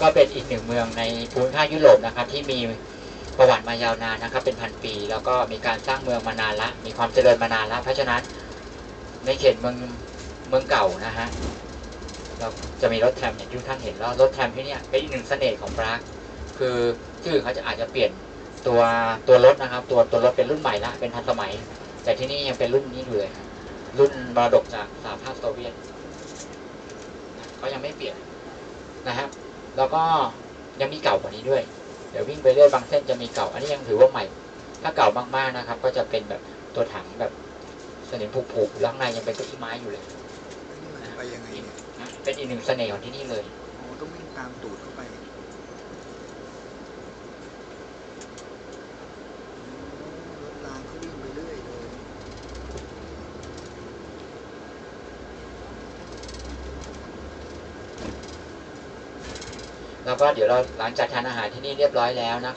ก็เป็นอีกหนึ่งเมืองในภูมิภาคยุโรปนะครับที่มีประวัติมายาวนานนะครับ เป็นพันปี แล้วก็มีการสร้างเมืองมานานละ มีความเจริญมานานละเพราะฉะนั้นในเขตเมืองเมืองเก่านะฮะเราจะมีรถแทรมอย่างที่ท่านเห็นแล้วรถแทรมที่นี่เป็นอีกหนึ่งเสน่ห์ของปรากคือที่อเขาจะอาจจะเปลี่ยนตัวตัวรถนะครับ ตัวตัวรถเป็นรุ่นใหม่ละเป็นทันสมัย แต่ที่นี่ยังเป็นรุ่นนี้อยู่เลยรุ่นมรดกจากสหภาพโซเวียตเขายังไม่เปลี่ยน นะครับ แล้วก็ยังมีเก่ากว่านี้ด้วย เดี๋ยววิ่งไปเรื่อยบางเส้นจะมีเก่า อันนี้ยังถือว่าใหม่ ถ้าเก่ามากๆนะครับ ก็จะเป็นแบบตัวถังแบบสนิมผุๆแล้วข้างในยังเป็นเก้าอี้ไม้อยู่เลยนี่มันไปยังไงเนี่ยนะเป็นอีกหนึ่งเสน่ห์ของที่นี่เลย โอ้ต้องวิ่งตามตูดเข้าไปโอ้รถรางเขาวิ่งไปเรื่อยเลย แล้วก็เดี๋ยวเราหลังจากทานอาหารที่นี่เรียบร้อยแล้วนะคะ